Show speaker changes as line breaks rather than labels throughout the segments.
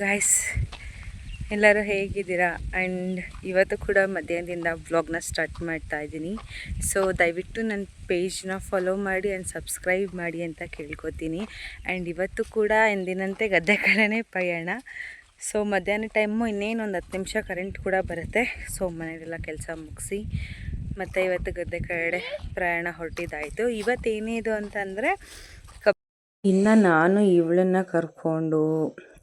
Guys ಎಲ್ಲರೂ ಹೇಗಿದ್ದೀರಾ? And ಇವತ್ತು ಕೂಡ ಮಧ್ಯಾಹ್ನದಿಂದ ವ್ಲಾಗ್ನ ಸ್ಟಾರ್ಟ್ ಮಾಡ್ತಾ ಇದ್ದೀನಿ. ಸೊ ದಯವಿಟ್ಟು ನನ್ನ ಪೇಜ್ನ ಫಾಲೋ ಮಾಡಿ ಆ್ಯಂಡ್ ಸಬ್ಸ್ಕ್ರೈಬ್ ಮಾಡಿ ಅಂತ ಕೇಳ್ಕೊತೀನಿ. ಆ್ಯಂಡ್ ಇವತ್ತು ಕೂಡ ಎಂದಿನಂತೆ ಗದ್ದೆ ಕಡೆನೇ ಪ್ರಯಾಣ. ಸೊ ಮಧ್ಯಾಹ್ನ ಟೈಮು ಇನ್ನೇನು ಒಂದು ಹತ್ತು ನಿಮಿಷ ಕರೆಂಟ್ ಕೂಡ ಬರುತ್ತೆ. ಸೊ ಮನೆಯಲ್ಲೆಲ್ಲ ಕೆಲಸ ಮುಗಿಸಿ ಮತ್ತು ಇವತ್ತು ಗದ್ದೆ ಕಡೆ ಪ್ರಯಾಣ ಹೊರಟಿದ್ದಾಯಿತು. ಇವತ್ತೇನಿದು ಅಂತಂದರೆ ಇನ್ನು ನಾನು ಇವಳನ್ನು ಕರ್ಕೊಂಡು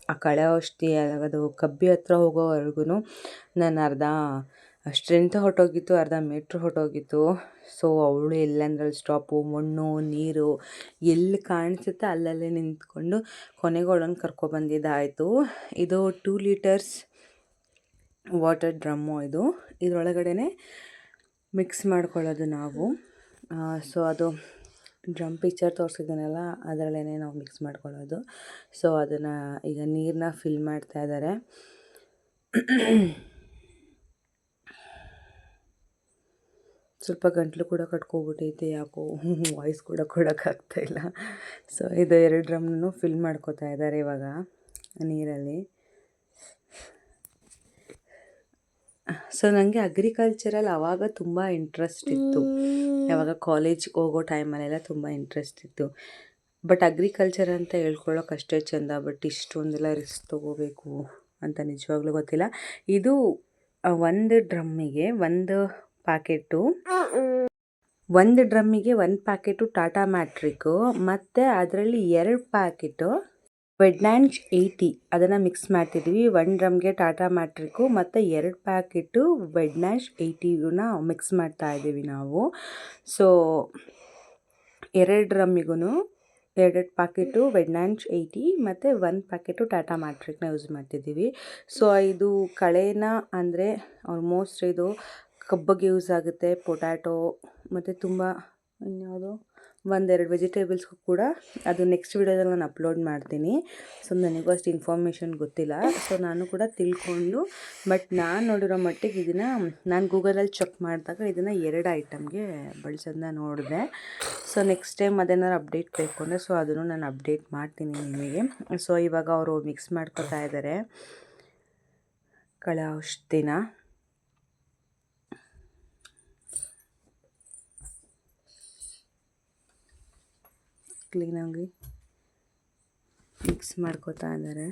ಆ ಕಳೆ ಔಷಧಿ ಅದು ಕಬ್ಬಿ ಹತ್ರ ಹೋಗೋವರೆಗೂ ನಾನು ಅರ್ಧ ಸ್ಟ್ರೆಂತ್ ಹೊರಟೋಗಿತ್ತು, ಅರ್ಧ ಮೀಟ್ರ್ ಹೊರಟೋಗಿತ್ತು. ಸೊ ಅವಳು ಎಲ್ಲಂದ್ರಲ್ಲಿ ಸ್ಟಾಪು ಮಣ್ಣು, ನೀರು ಎಲ್ಲಿ ಕಾಣಿಸುತ್ತೆ ಅಲ್ಲಲ್ಲೇ ನಿಂತ್ಕೊಂಡು ಕೊನೆಗೆ ಅವಳನ್ನು ಕರ್ಕೊಬಂದಿದ್ದಾಯಿತು. ಇದು ಟೂ ಲೀಟರ್ಸ್ ವಾಟರ್ ಡ್ರಮ್ಮು ಇದು. ಇದರೊಳಗಡೆ ಮಿಕ್ಸ್ ಮಾಡ್ಕೊಳ್ಳೋದು ನಾವು. ಸೊ ಅದು ಡ್ರಮ್ ಪಿಕ್ಚರ್ ತೋರಿಸಿದ್ದೀನಲ್ಲ ಅದರಲ್ಲೇ ನಾವು ಮಿಕ್ಸ್ ಮಾಡ್ಕೊಳ್ಳೋದು. ಸೊ ಅದನ್ನು ಈಗ ನೀರನ್ನ ಫಿಲ್ ಮಾಡ್ತಾ ಇದ್ದಾರೆ ಸ್ವಲ್ಪ ಗಂಟ್ಲು ಕೂಡ ಕಟ್ಕೊಬಿಟ್ಟೈತೆ, ಯಾಕೋ ವಾಯ್ಸ್ ಕೂಡ ಕೊಡೋಕ್ಕಾಗ್ತಾಯಿಲ್ಲ ಸೊ ಇದು ಎರಡು ಡ್ರಮ್ನೂ ಫಿಲ್ ಮಾಡ್ಕೋತಾ ಇದ್ದಾರೆ ಇವಾಗ ನೀರಲ್ಲಿ. ಸೊ ನನಗೆ ಅಗ್ರಿಕಲ್ಚರಲ್ಲಿ ಆವಾಗ ತುಂಬ ಇಂಟ್ರೆಸ್ಟ್ ಇತ್ತು. ಯಾವಾಗ ಕಾಲೇಜ್ಗೆ ಹೋಗೋ ಟೈಮಲ್ಲೆಲ್ಲ ತುಂಬ ಇಂಟ್ರೆಸ್ಟ್ ಇತ್ತು. ಬಟ್ ಅಗ್ರಿಕಲ್ಚರ್ ಅಂತ ಹೇಳ್ಕೊಳ್ಳೋಕೆ ಅಷ್ಟೇ ಚೆಂದ. ಬಟ್ ಇಷ್ಟೊಂದೆಲ್ಲ ರಿಸ್ಕ್ ತೊಗೋಬೇಕು ಅಂತ ನಿಜವಾಗ್ಲೂ ಗೊತ್ತಿಲ್ಲ. ಇದು ಒಂದು ಡ್ರಮ್ಮಿಗೆ ಒಂದು ಪ್ಯಾಕೆಟು ಒಂದು ಡ್ರಮ್ಮಿಗೆ ಒಂದು ಪ್ಯಾಕೆಟು ಟಾಟಾ ಮ್ಯಾಟ್ರಿಕ್ಕು ಮತ್ತು ಅದರಲ್ಲಿ ಎರಡು ಪ್ಯಾಕೆಟು ವೆಡ್ಲ್ಯಾಂಡ್ಸ್ ಏಯ್ಟಿ ಅದನ್ನು ಮಿಕ್ಸ್ ಮಾಡ್ತಿದ್ವಿ. ಒನ್ ಡ್ರಮ್ಗೆ ಟಾಟಾ ಮ್ಯಾಟ್ರಿಕ್ಕು ಮತ್ತು ಎರಡು ಪ್ಯಾಕೆಟು ವೆಡ್ನ್ಯಾಶ್ ಏಯ್ಟಿಗೂನ ಮಿಕ್ಸ್ ಮಾಡ್ತಾ ಇದ್ದೀವಿ ನಾವು. ಸೊ ಎರಡು ಡ್ರಮ್ಮಿಗೂ ಎರಡೆರಡು ಪ್ಯಾಕೆಟು ವೆಡ್ಲ್ಯಾಂಡ್ಸ್ ಏಯ್ಟಿ ಮತ್ತು ಒನ್ ಪ್ಯಾಕೆಟು ಟಾಟಾ ಮ್ಯಾಟ್ರಿಕ್ನ ಯೂಸ್ ಮಾಡ್ತಿದ್ದೀವಿ. ಸೊ ಇದು ಕಳೆನ ಅಂದರೆ ಆಲ್ಮೋಸ್ಟ್ ಇದು ಕಬ್ಬಗೆ ಯೂಸ್ ಆಗುತ್ತೆ ಪೊಟ್ಯಾಟೊ ಮತ್ತು ತುಂಬ ಇನ್ಯಾವುದು ಒಂದೆರಡು ವೆಜಿಟೇಬಲ್ಸ್ಗೂ ಕೂಡ ಅದು ನೆಕ್ಸ್ಟ್ ವೀಡಿಯೋದಲ್ಲಿ ನಾನು ಅಪ್ಲೋಡ್ ಮಾಡ್ತೀನಿ. ಸೊ ನನಗೂ ಅಷ್ಟು ಇನ್ಫಾರ್ಮೇಷನ್ ಗೊತ್ತಿಲ್ಲ. ಸೊ ನಾನು ಕೂಡ ತಿಳ್ಕೊಂಡು ಬಟ್ ನಾನು ನೋಡಿರೋ ಮಟ್ಟಿಗೆ ಇದನ್ನು, ನಾನು ಗೂಗಲಲ್ಲಿ ಚೆಕ್ ಮಾಡಿದಾಗ ಇದನ್ನು ಎರಡು ಐಟಮ್ಗೆ ಬಳಸೋದನ್ನ ನೋಡಿದೆ. ಸೊ ನೆಕ್ಸ್ಟ್ ಟೈಮ್ ಅದೇನಾದ್ರು ಅಪ್ಡೇಟ್ ಬೇಕು ಅಂದರೆ ಸೊ ಅದನ್ನು ನಾನು ಅಪ್ಡೇಟ್ ಮಾಡ್ತೀನಿ ನಿಮಗೆ. ಸೊ ಇವಾಗ ಅವರು ಮಿಕ್ಸ್ ಮಾಡ್ಕೊತಾ ಇದ್ದಾರೆ ಕಳೆ ಔಷಧಿನ. ಕ್ಲೀನಾಗಿ ಮಿಕ್ಸ್ ಮಾಡ್ಕೋತಾ ಇದ್ದಾರೆ.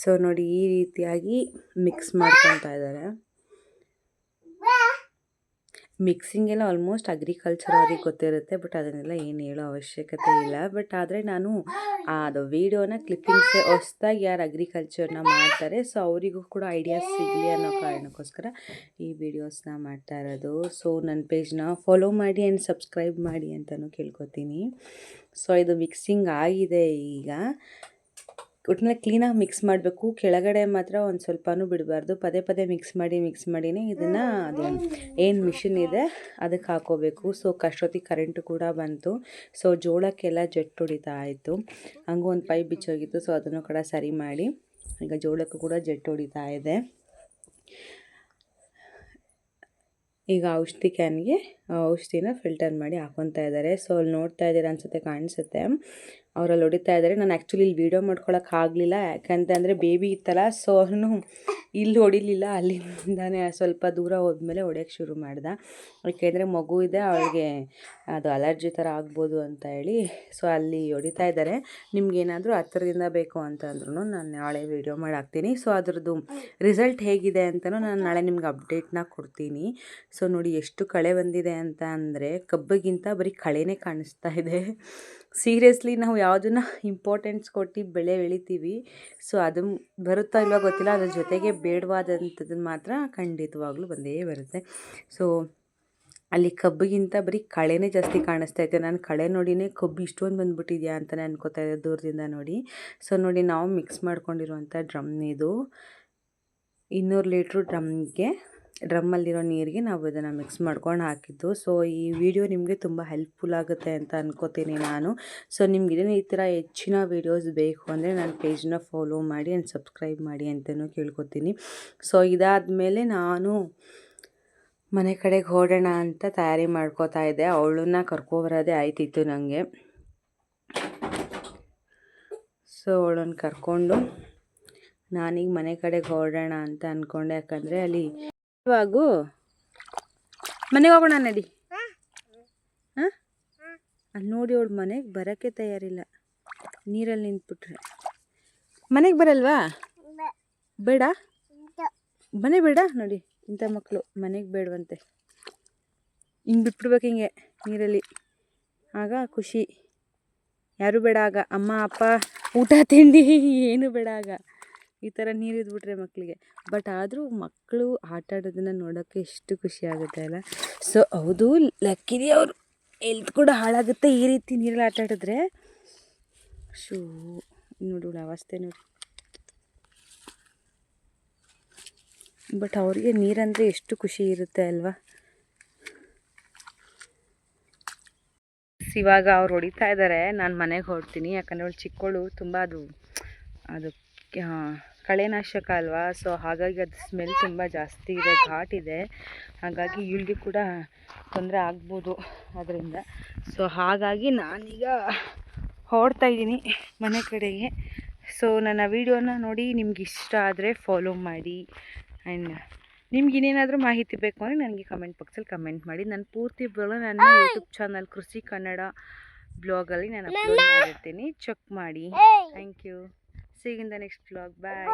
ಸೊ ನೋಡಿ ಈ ರೀತಿಯಾಗಿ ಮಿಕ್ಸ್ ಮಾಡ್ಕೊತಾ ಇದ್ದಾರೆ. ಮಿಕ್ಸಿಂಗ್ ಎಲ್ಲ ಆಲ್ಮೋಸ್ಟ್ ಅಗ್ರಿಕಲ್ಚರ್ ಅವ್ರಿಗೆ ಗೊತ್ತಿರುತ್ತೆ ಬಟ್ ಅದನ್ನೆಲ್ಲ ಏನು ಹೇಳೋ ಅವಶ್ಯಕತೆ ಇಲ್ಲ. ಬಟ್ ಆದರೆ ನಾನು ಅದು ವಿಡಿಯೋನ ಕ್ಲಿಪ್ಪಿಂಗ್ಸ್ ಹೊಸ್ದಾಗಿ ಯಾರು ಅಗ್ರಿಕಲ್ಚರ್ನ ಮಾಡ್ತಾರೆ. ಸೊ ಅವರಿಗೂ ಕೂಡ ಐಡಿಯಾಸ್ ಸಿಗಲಿ ಅನ್ನೋ ಕಾರಣಕ್ಕೋಸ್ಕರ ಈ ವಿಡಿಯೋಸ್ನ ಮಾಡ್ತಾ ಇರೋದು. ಸೊ ನನ್ನ ಪೇಜ್ನ ಫಾಲೋ ಮಾಡಿ ಆ್ಯಂಡ್ ಸಬ್ಸ್ಕ್ರೈಬ್ ಮಾಡಿ ಅಂತಲೂ ಕೇಳ್ಕೊತೀನಿ. ಸೊ ಇದು ಮಿಕ್ಸಿಂಗ್ ಆಗಿದೆ ಈಗ. ಒಟ್ಟಿನಲ್ಲಿ ಕ್ಲೀನಾಗಿ ಮಿಕ್ಸ್ ಮಾಡಬೇಕು. ಕೆಳಗಡೆ ಮಾತ್ರ ಒಂದು ಸ್ವಲ್ಪನೂ ಬಿಡಬಾರ್ದು. ಪದೇ ಪದೇ ಮಿಕ್ಸ್ ಮಾಡಿ ಮಿಕ್ಸ್ ಮಾಡಿನೇ ಇದನ್ನು ಅದು ಏನು ಮಿಷಿನ್ ಇದೆ ಅದಕ್ಕೆ ಹಾಕೋಬೇಕು. ಸೊ ಕಷ್ಟೊತ್ತಿಗೆ ಕರೆಂಟು ಕೂಡ ಬಂತು. ಸೊ ಜೋಳಕ್ಕೆಲ್ಲ ಜೆಟ್ ಹೊಡಿತಾ ಆಯಿತು ಹಂಗೂ ಒಂದು ಪೈಪ್ ಬಿಚ್ಚೋಗಿತ್ತು. ಸೊ ಅದನ್ನು ಕೂಡ ಸರಿ ಮಾಡಿ ಈಗ ಜೋಳಕ್ಕೂ ಕೂಡ ಜೆಟ್ ಹೊಡಿತಾ ಇದೆ. ಈಗ ಔಷಧಿ ಕ್ಯಾನ್ಗೆ ಔಷಧಿನ ಫಿಲ್ಟರ್ ಮಾಡಿ ಹಾಕೊತಾ ಇದ್ದಾರೆ. ಸೊ ಅಲ್ಲಿ ನೋಡ್ತಾ ಇದ್ದೀರ ಅನ್ಸುತ್ತೆ, ಕಾಣಿಸುತ್ತೆ. ಅವರಲ್ಲಿ ಹೊಡಿತಾ ಇದ್ದಾರೆ. ನಾನು ಆ್ಯಕ್ಚುಲಿ ಇಲ್ಲಿ ವೀಡಿಯೋ ಮಾಡ್ಕೊಳಕ್ಕೆ ಆಗಲಿಲ್ಲ. ಯಾಕಂತಂದರೆ ಬೇಬಿ ಇತ್ತಲ್ಲ ಸೊ ಅವನು ಇಲ್ಲಿ ಹೊಡಿಲಿಲ್ಲ. ಅಲ್ಲಿಂದಾನೆ ಸ್ವಲ್ಪ ದೂರ ಹೋದ್ಮೇಲೆ ಹೊಡೆಯೋಕ್ಕೆ ಶುರು ಮಾಡ್ದೆ. ಯಾಕೆಂದರೆ ಮಗು ಇದೆ, ಅವಳಿಗೆ ಅದು ಅಲರ್ಜಿ ಥರ ಆಗ್ಬೋದು ಅಂತ ಹೇಳಿ ಸೊ ಅಲ್ಲಿ ಹೊಡಿತಾ ಇದ್ದಾರೆ. ನಿಮ್ಗೇನಾದರೂ ಹತ್ತಿರದಿಂದ ಬೇಕು ಅಂತಂದ್ರೂ ನಾನು ನಾಳೆ ವೀಡಿಯೋ ಮಾಡಿ ಹಾಕ್ತೀನಿ ಸೊ ಅದ್ರದ್ದು ರಿಸಲ್ಟ್ ಹೇಗಿದೆ ಅಂತಲೂ ನಾನು ನಾಳೆ ನಿಮ್ಗೆ ಅಪ್ಡೇಟ್ನ ಕೊಡ್ತೀನಿ. ಸೊ ನೋಡಿ ಎಷ್ಟು ಕಳೆ ಬಂದಿದೆ ಅಂತ ಅಂದರೆ, ಕಬ್ಬಿಗಿಂತ ಬರೀ ಕಳೆನೇ ಕಾಣಿಸ್ತಾ ಇದೆ. ಸೀರಿಯಸ್ಲಿ ನಾವು ಯಾವುದನ್ನ ಇಂಪಾರ್ಟೆನ್ಸ್ ಕೊಟ್ಟು ಬೆಳೆ ಬೆಳಿತೀವಿ. ಸೊ ಅದು ಬರುತ್ತಾ ಇಲ್ವಾ ಗೊತ್ತಿಲ್ಲ. ಅದ್ರ ಜೊತೆಗೆ ಬೇಡವಾದಂಥದ್ದನ್ನು ಮಾತ್ರ ಖಂಡಿತವಾಗ್ಲೂ ಬಂದೇ ಬರುತ್ತೆ. ಸೊ ಅಲ್ಲಿ ಕಬ್ಬಿಗಿಂತ ಬರೀ ಕಳೆನೇ ಜಾಸ್ತಿ ಕಾಣಿಸ್ತಾ ಐತೆ ನಾನು ಕಳೆ ನೋಡಿನೇ ಕಬ್ಬು ಇಷ್ಟೊಂದು ಬಂದುಬಿಟ್ಟಿದ್ಯಾ ಅಂತಲೇ ಅನ್ಕೋತಾ ಇದ್ದೆ ದೂರದಿಂದ ನೋಡಿ. ಸೊ ನೋಡಿ ನಾವು ಮಿಕ್ಸ್ ಮಾಡ್ಕೊಂಡಿರುವಂಥ ಡ್ರಮ್ ಇದು ಇನ್ನೂರು ಲೀಟ್ರು ಡ್ರಮ್ಗೆ ಡ್ರಮ್ಮಲ್ಲಿರೋ ನೀರಿಗೆ ನಾವು ಇದನ್ನು ಮಿಕ್ಸ್ ಮಾಡ್ಕೊಂಡು ಹಾಕಿದ್ದು. ಸೊ ಈ ವಿಡಿಯೋ ನಿಮಗೆ ತುಂಬ ಹೆಲ್ಪ್ಫುಲ್ ಆಗುತ್ತೆ ಅಂತ ಅಂದ್ಕೋತೀನಿ ನಾನು. ಸೊ ನಿಮ್ಗೆ ಇದನ್ನು ಈ ಥರ ಹೆಚ್ಚಿನ ವೀಡಿಯೋಸ್ ಬೇಕು ಅಂದರೆ ನನ್ನ ಪೇಜ್ನ ಫಾಲೋ ಮಾಡಿ ಆ್ಯಂಡ್ ಸಬ್ಸ್ಕ್ರೈಬ್ ಮಾಡಿ ಅಂತಲೂ ಕೇಳ್ಕೊತೀನಿ. ಸೊ ಇದಾದಮೇಲೆ ನಾನು ಮನೆ ಕಡೆಗೆ ಹೊರಡೋಣ ಅಂತ ತಯಾರಿ ಮಾಡ್ಕೋತಾ ಇದ್ದೆ. ಅವಳನ್ನ ಕರ್ಕೊಬರೋದೇ ಆಯ್ತಿತ್ತು ನನಗೆ ಸೊ ಅವಳನ್ನು ಕರ್ಕೊಂಡು ನಾನೀಗ ಮನೆ ಕಡೆಗೆ ಹೊರಡೋಣ ಅಂತ ಅಂದ್ಕೊಂಡೆ ಯಾಕಂದರೆ ಅಲ್ಲಿ ಇವಾಗೂ? ಮನೆಗೆ ಹೋಗೋಣ ನಡಿ. ಹಾಂ. ಅಲ್ಲಿ ನೋಡಿ ಅವಳು ಮನೆಗೆ ಬರೋಕ್ಕೆ ತಯಾರಿಲ್ಲ. ನೀರಲ್ಲಿ ನಿಂತ್ಬಿಟ್ರೆ. ಮನೆಗೆ ಬರಲ್ವಾ? ಬೇಡ? ಮನೆ ಬೇಡ? ನೋಡಿ ಇಂಥ ಮಕ್ಕಳು ಮನೆಗೆ ಬೇಡವಂತೆ. ಹಿಂಗೆ ಬಿಟ್ಬಿಡ್ಬೇಕು ಹಿಂಗೆ ನೀರಲ್ಲಿ. ಆಗ ಖುಷಿ. ಯಾರು ಬೇಡ ಆಗ. ಅಮ್ಮ ಅಪ್ಪ ಊಟ ತಿಂಡಿ ಏನು ಬೇಡ ಆಗ. ಈ ಥರ ನೀರು ಇದ್ಬಿಟ್ರೆ ಮಕ್ಕಳಿಗೆ ಬಟ್ ಆದರೂ ಮಕ್ಕಳು ಆಟ ಆಡೋದನ್ನು ನೋಡೋಕ್ಕೆ ಎಷ್ಟು ಖುಷಿ ಆಗುತ್ತೆ ಅಲ್ಲ? ಸೊ ಹೌದು ಲಕ್ಕಿರಿ ಅವರು ಎಲ್ತ್ ಕೂಡ ಹಾಳಾಗುತ್ತೆ ಈ ರೀತಿ ನೀರಲ್ಲಿ ಆಟ ಆಡಿದ್ರೆ. ಶೂ, ನೋಡಿ ಅವಸ್ಥೆ ನೋಡಿ. ಬಟ್ ಅವರಿಗೆ ನೀರಂದರೆ ಎಷ್ಟು ಖುಷಿ ಇರುತ್ತೆ ಅಲ್ವಾ? ಇವಾಗ ಅವ್ರು ಹೊಡಿತಾ ಇದ್ದಾರೆ ನಾನು ಮನೆಗೆ ಹೊಡ್ತೀನಿ ಯಾಕಂದರೆ ಅವಳು ಚಿಕ್ಕವಳು ತುಂಬ ಅದು ಅದು ಕಳೆನಾಶಕ ಅಲ್ವಾ? ಸೊ ಹಾಗಾಗಿ ಅದು ಸ್ಮೆಲ್ ತುಂಬ ಜಾಸ್ತಿ ಇದೆ ಘಾಟ್ ಇದೆ. ಹಾಗಾಗಿ ಇವಳಿಗೆ ಕೂಡ ತೊಂದರೆ ಆಗ್ಬೋದು ಅದರಿಂದ. ಸೊ ಹಾಗಾಗಿ ನಾನೀಗ ಹೊಡ್ತಾ ಇದ್ದೀನಿ ಮನೆ ಕಡೆಗೆ. ಸೊ ನನ್ನ ವೀಡಿಯೋನ ನೋಡಿ ನಿಮ್ಗೆ ಇಷ್ಟ ಆದರೆ ಫಾಲೋ ಮಾಡಿ. ಆ್ಯಂಡ್ ನಿಮ್ಗೆ ಇನ್ನೇನಾದರೂ ಮಾಹಿತಿ ಬೇಕು ಅಂದರೆ ನನಗೆ ಕಮೆಂಟ್ ಬಾಕ್ಸಲ್ಲಿ ಕಮೆಂಟ್ ಮಾಡಿ. ನಾನು ಪೂರ್ತಿ ಬ್ಲಾಗ್ ನನ್ನ ಯೂಟ್ಯೂಬ್ ಚಾನಲ್ ಕೃಷಿ ಕನ್ನಡ ಬ್ಲಾಗಲ್ಲಿ ನಾನು ಅಪ್ಲೋಡ್ ಮಾಡಿರ್ತೀನಿ. ಚೆಕ್ ಮಾಡಿ. Thank you see in the next blog bye